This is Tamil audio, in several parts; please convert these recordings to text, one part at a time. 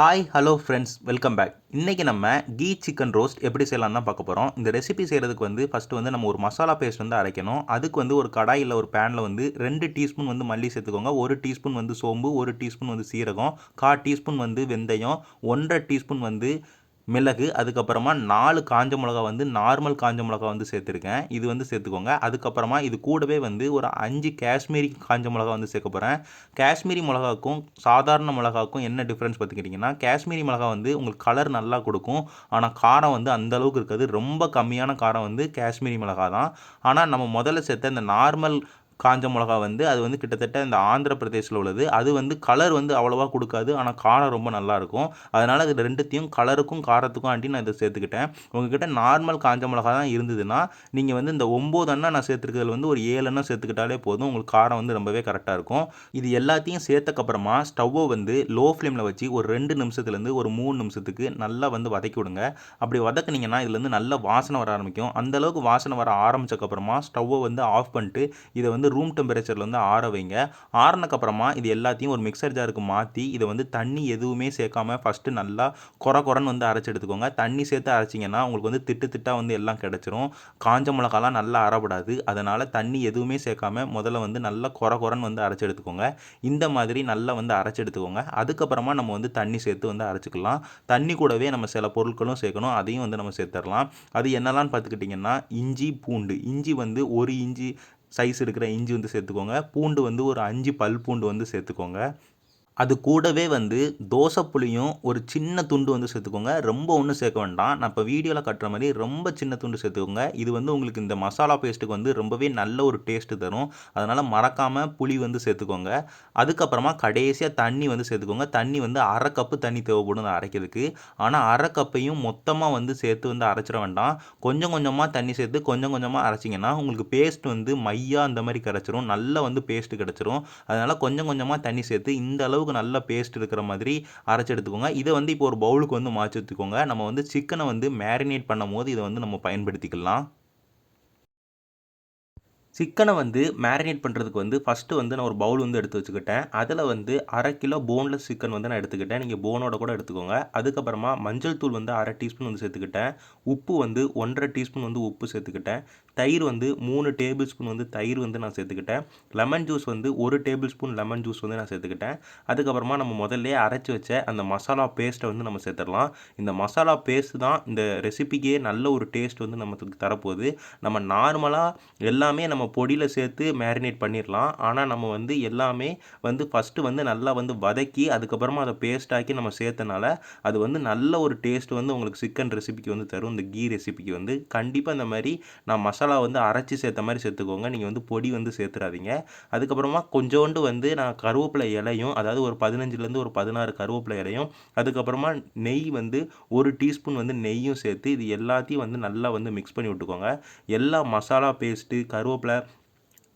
Hi hello friends welcome back இன்றைக்கி நம்ம கீ சிக்கன் ரோஸ்ட் எப்படி செய்யலாம் தான் பார்க்க போகிறோம் இந்த ரெசிபி செய்கிறதுக்கு வந்து ஃபஸ்ட்டு வந்து நம்ம ஒரு மசாலா பேஸ்ட் வந்து அரைக்கணும். அதுக்கு வந்து ஒரு கடாயில் ஒரு பேனில் வந்து ரெண்டு டீஸ்பூன் வந்து மல்லி சேர்த்துக்கோங்க. ஒரு டீஸ்பூன் வந்து சோம்பு ஒரு டீஸ்பூன் வந்து சீரகம் கால் டீஸ்பூன் வந்து வெந்தயம் ஒன்றரை டீஸ்பூன் வந்து மிளகு அதுக்கப்புறமா நாலு காஞ்ச மிளகா வந்து நார்மல் காஞ்ச மிளகா வந்து சேர்த்துருக்கேன். இது வந்து சேர்த்துக்கோங்க. அதுக்கப்புறமா இது கூடவே வந்து ஒரு அஞ்சு காஷ்மீரி காஞ்ச மிளகா வந்து சேர்க்க போகிறேன் காஷ்மீரி மிளகாக்கும் சாதாரண மிளகாக்கும் என்ன டிஃப்ரென்ஸ் பார்த்துக்கிட்டிங்கன்னா காஷ்மீரி மிளகா வந்து உங்களுக்கு கலர் நல்லா கொடுக்கும். ஆனால் காரம் வந்து அந்த அளவுக்கு இருக்காது. ரொம்ப கம்மியான காரம் வந்து காஷ்மீரி மிளகா தான் ஆனால் நம்ம முதல்ல சேர்த்த இந்த நார்மல் காஞ்ச மிளகா வந்து அது வந்து கிட்டத்தட்ட இந்த ஆந்திர பிரதேசில் உள்ளது. அது வந்து கலர் வந்து அவ்வளோவா கொடுக்காது. ஆனால் காரம் ரொம்ப நல்லாயிருக்கும் அதனால் இது ரெண்டுத்தையும் கலருக்கும் காரத்துக்கும் ஆண்டி நான் இதை சேர்த்துக்கிட்டேன். உங்ககிட்ட நார்மல் காஞ்ச மிளகா தான் இருந்ததுன்னா நீங்கள் வந்து இந்த ஒம்பது அண்ணா நான் சேர்த்துருக்கிறதுல வந்து ஒரு ஏழு அண்ணா சேர்த்துக்கிட்டாலே போதும். உங்களுக்கு காரம் வந்து ரொம்பவே கரெக்டாக இருக்கும். இது எல்லாத்தையும் சேர்த்தக்கப்புறமா ஸ்டவ்வை வந்து லோ ஃப்ளேமில் வச்சு ஒரு ரெண்டு நிமிஷத்துலேருந்து ஒரு மூணு நிமிஷத்துக்கு நல்லா வந்து வதக்கி விடுங்க. அப்படி வதக்குனீங்கன்னா இதுலேருந்து நல்ல வாசனை வர ஆரம்பிக்கும். அந்தளவுக்கு வாசனை வர ஆரம்பிச்சக்கப்புறமா ஸ்டவ்வை வந்து ஆஃப் பண்ணிட்டு இதை வந்து ரூம் டெம்பரேச்சரில் வந்து ஆற வைங்க. ஆறினக்கப்புறமா இது எல்லாத்தையும் ஒரு மிக்சர் ஜாருக்கு மாற்றி இதை வந்து தண்ணி எதுவுமே சேர்க்காம ஃபஸ்ட்டு நல்லா குறை குறைன்னு வந்து அரைச்சி எடுத்துக்கோங்க. தண்ணி சேர்த்து அரைச்சிங்கன்னா உங்களுக்கு வந்து திட்டு திட்டாக வந்து எல்லாம் கிடச்சிரும். காஞ்ச மிளகாலாம் நல்லா அறப்படாது அதனால் தண்ணி எதுவுமே சேர்க்காம முதல்ல வந்து நல்லா குறை குறைன்னு வந்து அரைச்சி எடுத்துக்கோங்க. இந்த மாதிரி நல்லா வந்து அரைச்சி எடுத்துக்கோங்க. அதுக்கப்புறமா நம்ம வந்து தண்ணி சேர்த்து வந்து அரைச்சிக்கலாம். தண்ணி கூடவே நம்ம சில பொருட்களும் சேர்க்கணும். அதையும் வந்து நம்ம சேர்த்துடலாம். அது என்னெல்லாம் பார்த்துக்கிட்டிங்கன்னா இஞ்சி பூண்டு. இஞ்சி வந்து ஒரு இஞ்சி சைஸ் இருக்கிற இஞ்சி வந்து சேர்த்துக்கோங்க. பூண்டு வந்து ஒரு அஞ்சு பல் பூண்டு வந்து சேர்த்துக்கோங்க. அது கூடவே வந்து தோசை புளியும் ஒரு சின்ன துண்டு வந்து சேர்த்துக்கோங்க. ரொம்ப ஒன்றும் சேர்க்க வேண்டாம். நான் இப்போ வீடியோவில் கட்டுற மாதிரி ரொம்ப சின்ன துண்டு சேர்த்துக்கோங்க. இது வந்து உங்களுக்கு இந்த மசாலா பேஸ்ட்டுக்கு வந்து ரொம்பவே நல்ல ஒரு டேஸ்ட்டு தரும். அதனால் மறக்காமல் புளி வந்து சேர்த்துக்கோங்க. அதுக்கப்புறமா கடைசியாக தண்ணி வந்து சேர்த்துக்கோங்க. தண்ணி வந்து அரை கப்பு தண்ணி தேவைப்படும் அரைக்கிறதுக்கு. ஆனால் அரை கப்பையும் மொத்தமாக வந்து சேர்த்து வந்து அரைச்சிட வேண்டாம். கொஞ்சம் கொஞ்சமாக தண்ணி சேர்த்து கொஞ்சம் கொஞ்சமாக அரைச்சிங்கன்னா உங்களுக்கு பேஸ்ட் வந்து மையாக அந்த மாதிரி கிடச்சிரும். நல்ல வந்து பேஸ்ட்டு கிடச்சிரும். அதனால் கொஞ்சம் கொஞ்சமாக தண்ணி சேர்த்து இந்த அளவுக்கு அளவுக்கு நல்ல பேஸ்ட் இருக்கிற மாதிரி அரைச்சி எடுத்துக்கோங்க. இதை வந்து இப்போ ஒரு பவுலுக்கு வந்து மாற்றி எடுத்துக்கோங்க நம்ம வந்து சிக்கனை வந்து மேரினேட் பண்ணும் போது இதை வந்து நம்ம பயன்படுத்திக்கலாம். சிக்கனை வந்து மேரினேட் பண்ணுறதுக்கு வந்து ஃபஸ்ட்டு வந்து நான் ஒரு பவுல் வந்து எடுத்து வச்சுக்கிட்டேன். அதில் வந்து அரை கிலோ போன்லெஸ் சிக்கன் வந்து நான் எடுத்துக்கிட்டேன். நீங்கள் போனோட கூட எடுத்துக்கோங்க. அதுக்கப்புறமா மஞ்சள் தூள் வந்து அரை டீஸ்பூன் வந்து சேர்த்துக்கிட்டேன். உப்பு வந்து ஒன்றரை டீஸ்பூன் வந்து உப்பு சேர்த்துக்கிட்டேன். தயிர் வந்து மூணு டேபிள் ஸ்பூன் வந்து தயிர் வந்து நான் சேர்த்துக்கிட்டேன். லெமன் ஜூஸ் வந்து ஒரு டேபிள் ஸ்பூன் லெமன் ஜூஸ் வந்து நான் சேர்த்துக்கிட்டேன். அதுக்கப்புறமா நம்ம முதல்ல அரைச்சி வச்ச அந்த மசாலா பேஸ்ட்டை வந்து நம்ம சேர்த்துடலாம். இந்த மசாலா பேஸ்ட் தான் இந்த ரெசிபிக்கே நல்ல ஒரு டேஸ்ட் வந்து நமக்கு தரப்போகுது. நம்ம நார்மலாக எல்லாமே நம்ம பொடியில் சேர்த்து மேரினேட் பண்ணிடலாம் ஆனால் நம்ம வந்து எல்லாமே வந்து ஃபஸ்ட்டு வந்து நல்லா வந்து வதக்கி அதுக்கப்புறமா அதை பேஸ்டாக்கி நம்ம சேர்த்தனால அது வந்து நல்ல ஒரு டேஸ்ட் வந்து உங்களுக்கு சிக்கன் ரெசிபிக்கு வந்து தரும். இந்த கீ ரெசிபிக்கு வந்து. கண்டிப்பாக இந்த மாதிரி நான் மசாலா மசாலா வந்து அரைச்சி சேர்த்த மாதிரி சேர்த்துக்கோங்க. நீங்கள் வந்து பொடி வந்து சேர்த்துறாதீங்க. அதுக்கப்புறமா கொஞ்சோண்டு வந்து நான் கருவேப்பிலை இலையும் அதாவது ஒரு பதினஞ்சுலேருந்து ஒரு பதினாறு கருவேப்பிலை இலையும் அதுக்கப்புறமா நெய் வந்து ஒரு டீஸ்பூன் வந்து நெய்யும் சேர்த்து இது எல்லாத்தையும் வந்து நல்லா வந்து மிக்ஸ் பண்ணி விட்டுக்கோங்க. எல்லா மசாலா பேஸ்ட்டு கருவேப்பிலை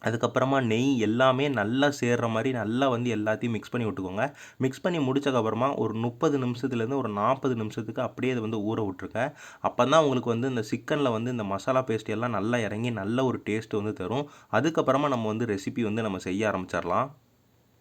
அதுக்கப்புறமா நெய் எல்லாமே நல்லா சேர்கிற மாதிரி நல்லா வந்து எல்லாத்தையும் மிக்ஸ் பண்ணி விட்டுக்கோங்க. மிக்ஸ் பண்ணி முடிச்சக்கப்புறமா ஒரு முப்பது நிமிஷத்துலேருந்து ஒரு நாற்பது நிமிஷத்துக்கு அப்படியே அதை வந்து ஊற விட்ருங்க அப்போ தான் உங்களுக்கு வந்து இந்த சிக்கனில் வந்து இந்த மசாலா பேஸ்ட் எல்லாம் நல்லா இறங்கி நல்ல ஒரு டேஸ்ட் வந்து தரும். அதுக்கப்புறமா நம்ம வந்து ரெசிபி வந்து நம்ம செய்ய ஆரம்பிச்சிடலாம்.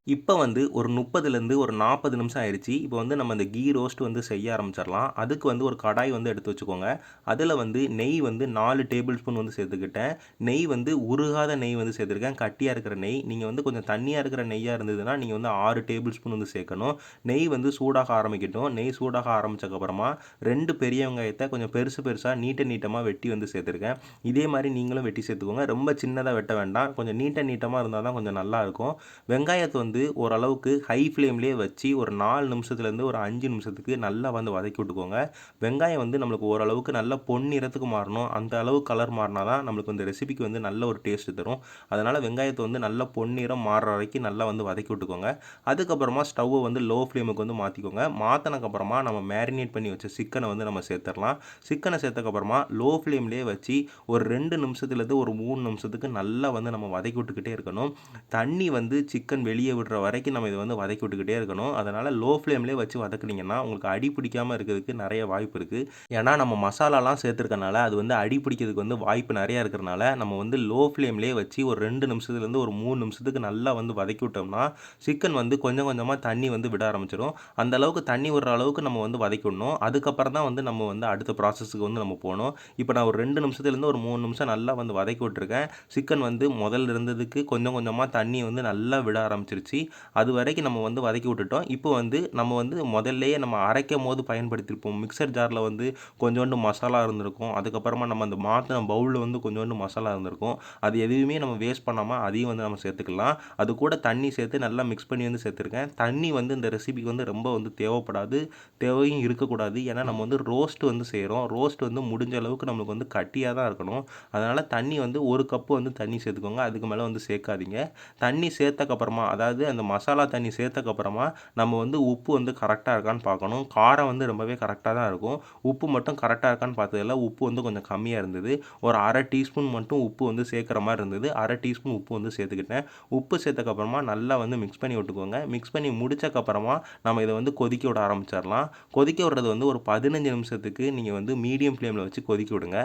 இப்போ வந்து ஒரு முப்பதுலேருந்து ஒரு நாற்பது நிமிஷம் ஆயிடுச்சு இப்போ வந்து நம்ம இந்த கீ ரோஸ்ட் வந்து செய்ய ஆரம்பிச்சிடலாம். அதுக்கு வந்து ஒரு கடாய் வந்து எடுத்து வச்சுக்கோங்க. அதில் வந்து நெய் வந்து நாலு டேபிள் ஸ்பூன் வந்து சேர்த்துக்கிட்டேன். நெய் வந்து உருகாத நெய் வந்து சேர்த்துருக்கேன். கட்டியாக இருக்கிற நெய். நீங்கள் வந்து கொஞ்சம் தண்ணியாக இருக்கிற நெய்யாக இருந்ததுன்னா நீங்கள் வந்து ஆறு டேபிள் ஸ்பூன் வந்து சேர்க்கணும். நெய் வந்து சூடாக ஆரம்பிக்கட்டும். நெய் சூடாக ஆரம்பித்ததுக்கப்புறமா ரெண்டு பெரிய வெங்காயத்தை கொஞ்சம் பெருசு பெருசாக நீட்ட நீட்டமாக வெட்டி வந்து சேர்த்துருக்கேன். இதே மாதிரி நீங்களும் வெட்டி சேர்த்துக்கோங்க. ரொம்ப சின்னதாக வெட்ட வேண்டாம். கொஞ்சம் நீட்ட நீட்டமாக இருந்தால் தான் கொஞ்சம் நல்லாயிருக்கும் வெங்காயத்தை வந்து வந்து ஓரளவுக்கு ஹை ஃப்ளேம்லேயே வச்சு ஒரு நாலு நிமிஷத்துலேருந்து ஒரு அஞ்சு நிமிஷத்துக்கு நல்லா வந்து வதக்கி விட்டுக்கோங்க. வெங்காயம் வந்து நம்மளுக்கு ஓரளவுக்கு நல்லா பொன்னிறத்துக்கு மாறணும். அந்த அளவு கலர் மாறினா தான் நம்மளுக்கு இந்த ரெசிபிக்கு வந்து நல்ல ஒரு டேஸ்ட் தரும். அதனால் வெங்காயத்தை வந்து நல்லா பொன்னிறம் மாறுற வரைக்கும் நல்லா வந்து வதக்கி விட்டுக்கோங்க. அதுக்கப்புறமா ஸ்டவ்வை வந்து லோ ஃப்ளேமுக்கு வந்து மாற்றிக்கோங்க மாற்றினக்கப்புறமா நம்ம மேரினேட் பண்ணி வச்ச சிக்கனை வந்து நம்ம சேர்த்துடலாம். சிக்கனை சேர்த்தக்கப்புறமா லோ ஃப்ளேம்லேயே வச்சு ஒரு ரெண்டு நிமிஷத்துலேருந்து ஒரு மூணு நிமிஷத்துக்கு நல்லா வந்து நம்ம வதக்கி விட்டுக்கிட்டே இருக்கணும். தண்ணி வந்து சிக்கன் வெளியே விடுற வரைக்கும் நம்ம இதை வந்து வதக்கி விட்டுக்கிட்டே இருக்கணும். அதனால் லோ ஃப்ளேம்லேயே வச்சு வதக்குனீங்கன்னா உங்களுக்கு அடி பிடிக்காமல் இருக்கிறதுக்கு நிறைய வாய்ப்பு இருக்குது ஏன்னா நம்ம மசாலாலாம் சேர்த்துருக்கனால அது வந்து அடி பிடிக்கிறதுக்கு வந்து வாய்ப்பு நிறையா இருக்கிறனால நம்ம வந்து லோ ஃப்ளேம்லேயே வச்சு ஒரு ரெண்டு நிமிஷத்துலேருந்து ஒரு மூணு நிமிஷத்துக்கு நல்லா வந்து வதக்கி விட்டோம்னா சிக்கன் வந்து கொஞ்சம் கொஞ்சமாக தண்ணி வந்து விட ஆரம்பிச்சிடும். அந்த அளவுக்கு தண்ணி விடுற அளவுக்கு நம்ம வந்து வதக்கிடணும் அதுக்கப்புறம் தான் வந்து நம்ம வந்து அடுத்த ப்ராசஸுக்கு வந்து நம்ம போகணும். இப்போ நான் ஒரு ரெண்டு நிமிஷத்துலேருந்து ஒரு மூணு நிமிஷம் நல்லா வந்து வதக்கி விட்டுருக்கேன். சிக்கன் வந்து முதல்ல இருந்ததுக்கு கொஞ்சம் கொஞ்சமாக தண்ணி வந்து நல்லா விட ஆரம்பிச்சிருச்சு. அது வரைக்கும் நம்ம வந்து வதக்கி விட்டுட்டோம். இப்போ வந்து நம்ம வந்து முதல்லையே நம்ம அரைக்கும் போது பயன்படுத்தியிருப்போம். மிக்சர் ஜாரில் வந்து கொஞ்சோண்டு மசாலா இருந்திருக்கும். அதுக்கப்புறமா நம்ம அந்த மாற்றின பவுலில் வந்து கொஞ்சோண்டு மசாலா இருந்திருக்கும். அது எதுவுமே நம்ம வேஸ்ட் பண்ணாமல் அதையும் வந்து நம்ம சேர்த்துக்கலாம். அது கூட தண்ணி சேர்த்து நல்லா மிக்ஸ் பண்ணி வந்து சேர்த்துருக்கேன். தண்ணி வந்து இந்த ரெசிபிக்கு வந்து ரொம்ப வந்து தேவைப்படாது. தேவையும் இருக்கக்கூடாது. ஏன்னா நம்ம வந்து ரோஸ்ட் வந்து செய்கிறோம் ரோஸ்ட் வந்து முடிஞ்ச அளவுக்கு நம்மளுக்கு வந்து கட்டியாக தான் இருக்கணும். அதனால் தண்ணி வந்து ஒரு கப்பு வந்து தண்ணி சேர்த்துக்கோங்க. அதுக்கு மேலே வந்து சேர்க்காதீங்க. தண்ணி சேர்த்தக்கப்புறமா அதாவது அந்த மசாலா தண்ணி சேர்த்தக்கப்புறமா நம்ம வந்து உப்பு வந்து கரெக்டாக இருக்கான்னு பார்க்கணும். காரம் வந்து ரொம்பவே கரெக்டாக தான் இருக்கும். உப்பு மட்டும் கரெக்டாக இருக்கான்னு பார்த்ததில்ல. உப்பு வந்து கொஞ்சம் கம்மியாக இருந்தது. ஒரு அரை டீஸ்பூன் மட்டும் உப்பு வந்து சேர்க்குற மாதிரி இருந்தது. அரை டீஸ்பூன் உப்பு வந்து சேர்த்துக்கிட்டேன். உப்பு சேர்த்தக்கப்புறமா நல்லா வந்து மிக்ஸ் பண்ணி விட்டுக்கோங்க. மிக்ஸ் பண்ணி முடிச்சக்கப்புறமா நம்ம இதை வந்து கொதிக்க விட ஆரம்பிச்சிடலாம். கொதிக்க விடுறது வந்து ஒரு பதினஞ்சு நிமிஷத்துக்கு நீங்கள் வந்து மீடியம் ஃப்ளேமில் வச்சு கொதிக்க விடுங்க.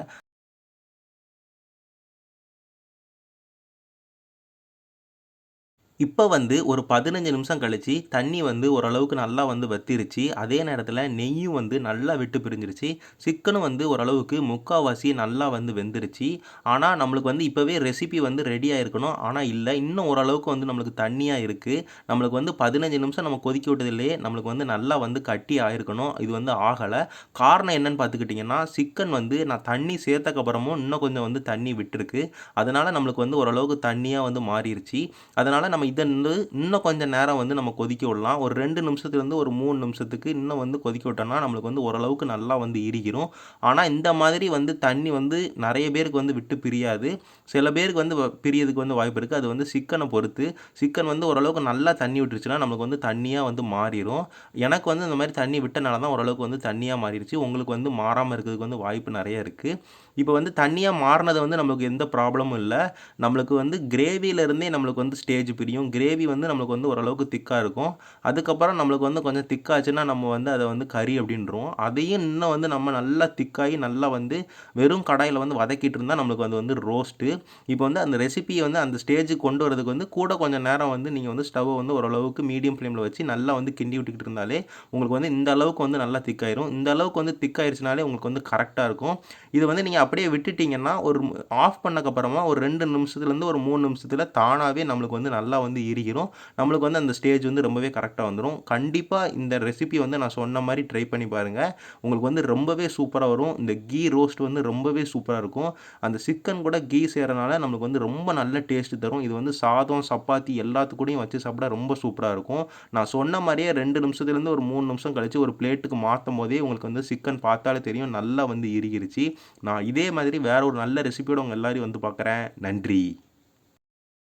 இப்போ வந்து ஒரு பதினஞ்சு நிமிஷம் கழித்து தண்ணி வந்து ஓரளவுக்கு நல்லா வந்து வத்திருச்சு. அதே நேரத்தில் நெய்யும் வந்து நல்லா விட்டு பிரிஞ்சிருச்சு. சிக்கனும் வந்து ஓரளவுக்கு முக்கால்வாசி நல்லா வந்து வெந்துருச்சு. ஆனால் நம்மளுக்கு வந்து இப்போவே ரெசிபி வந்து ரெடியாக இருக்கணும் ஆனால் இல்லை. இன்னும் ஓரளவுக்கு வந்து நம்மளுக்கு தண்ணியாக இருக்குது நம்மளுக்கு வந்து பதினஞ்சு நிமிஷம் நம்ம கொதிக்க விட்டதுலேயே நம்மளுக்கு வந்து நல்லா வந்து கட்டி ஆகிருக்கணும் இது வந்து ஆகலை. காரணம் என்னன்னு பார்த்துக்கிட்டிங்கன்னா சிக்கன் வந்து நான் தண்ணி சேர்த்தக்கப்புறமும் இன்னும் கொஞ்சம் வந்து தண்ணி விட்டுருக்கு. அதனால் நம்மளுக்கு வந்து ஓரளவுக்கு தண்ணியாக வந்து மாறிடுச்சு அதனால் நம்ம இதை இன்னும் கொஞ்சம் நேரம் வந்து நம்ம கொதிக்க விடலாம். ஒரு ரெண்டு நிமிஷத்துலேருந்து ஒரு மூணு நிமிஷத்துக்கு இன்னும் வந்து கொதிக்க விட்டோம்னா நம்மளுக்கு வந்து ஓரளவுக்கு நல்லா வந்து இறுகிரும் ஆனால் இந்த மாதிரி வந்து தண்ணி வந்து நிறைய பேருக்கு வந்து விட்டு பிரியாது. சில பேருக்கு வந்து பிரியதுக்கு வந்து வாய்ப்பு இருக்குது அது வந்து சிக்கனை பொறுத்து. சிக்கன் வந்து ஓரளவுக்கு நல்லா தண்ணி விட்டுருச்சுன்னா நம்மளுக்கு வந்து தண்ணியாக வந்து மாறிடும் எனக்கு வந்து இந்த மாதிரி தண்ணி விட்டனால தான் ஓரளவுக்கு வந்து தண்ணியாக மாறிடுச்சு உங்களுக்கு வந்து மாறாமல் இருக்கிறதுக்கு வந்து வாய்ப்பு நிறைய இருக்குது இப்போ வந்து தண்ணியாக மாறினது வந்து நம்மளுக்கு எந்த ப்ராப்ளமும் இல்லை. நம்மளுக்கு வந்து கிரேவியிலேருந்தே நம்மளுக்கு வந்து ஸ்டேஜ் பிரியும். கிரேவி வந்து நம்மளுக்கு வந்து ஓரளவுக்கு திக்காக இருக்கும். அதுக்கப்புறம் நம்மளுக்கு வந்து கொஞ்சம் திக்காச்சுன்னா நம்ம வந்து அதை வந்து கறி அப்படின்றோம் அதையும் இன்னும் வந்து நம்ம நல்லா திக்காகி நல்லா வந்து வெறும் கடாயில் வந்து வதக்கிட்டு இருந்தால் நம்மளுக்கு வந்து வந்து ரோஸ்ட்டு இப்போ வந்து அந்த ரெசிபியை வந்து அந்த ஸ்டேஜுக்கு கொண்டு வரதுக்கு வந்து கூட கொஞ்சம் நேரம் வந்து நீங்கள் வந்து ஸ்டவ்வை வந்து ஓரளவுக்கு மீடியம் ஃப்ளேமில் வச்சு நல்லா வந்து கிண்டி விட்டுக்கிட்டு இருந்தாலே உங்களுக்கு வந்து இந்த அளவுக்கு வந்து நல்லா திக்காயிரும் இந்த அளவுக்கு வந்து திக்காயிருச்சுனாலே உங்களுக்கு வந்து கரெக்டாக இருக்கும். இது வந்து நீங்கள் அப்படியே விட்டுட்டிங்கன்னா ஒரு ஆஃப் பண்ணக்கப்புறமா ஒரு ரெண்டு நிமிஷத்துலேருந்து ஒரு மூணு நிமிஷத்தில் தானாகவே நம்மளுக்கு வந்து நல்லா வந்து எரிகிறோம். நம்மளுக்கு வந்து அந்த ஸ்டேஜ் வந்து ரொம்பவே கரெக்டாக வந்துடும் கண்டிப்பாக இந்த ரெசிபி வந்து நான் சொன்ன மாதிரி ட்ரை பண்ணி பாருங்கள் உங்களுக்கு வந்து ரொம்பவே சூப்பராக வரும். இந்த கீ ரோஸ்ட் வந்து ரொம்பவே சூப்பராக இருக்கும். அந்த சிக்கன் கூட கீ செய்கிறனால நம்மளுக்கு வந்து ரொம்ப நல்ல டேஸ்ட் தரும். இது வந்து சாதம் சப்பாத்தி எல்லாத்துக்கூடையும் வச்சு சாப்பிட ரொம்ப சூப்பராக இருக்கும். நான் சொன்ன மாதிரியே ரெண்டு நிமிஷத்துலேருந்து ஒரு மூணு நிமிஷம் கழித்து ஒரு பிளேட்டுக்கு மாற்றும் போதே உங்களுக்கு வந்து சிக்கன் பார்த்தாலே தெரியும். நல்லா வந்து இறுகிருச்சு நான் இதே மாதிரி வேறு ஒரு நல்ல ரெசிபியோட உங்கள் எல்லோரையும் வந்து பார்க்குறேன் நன்றி.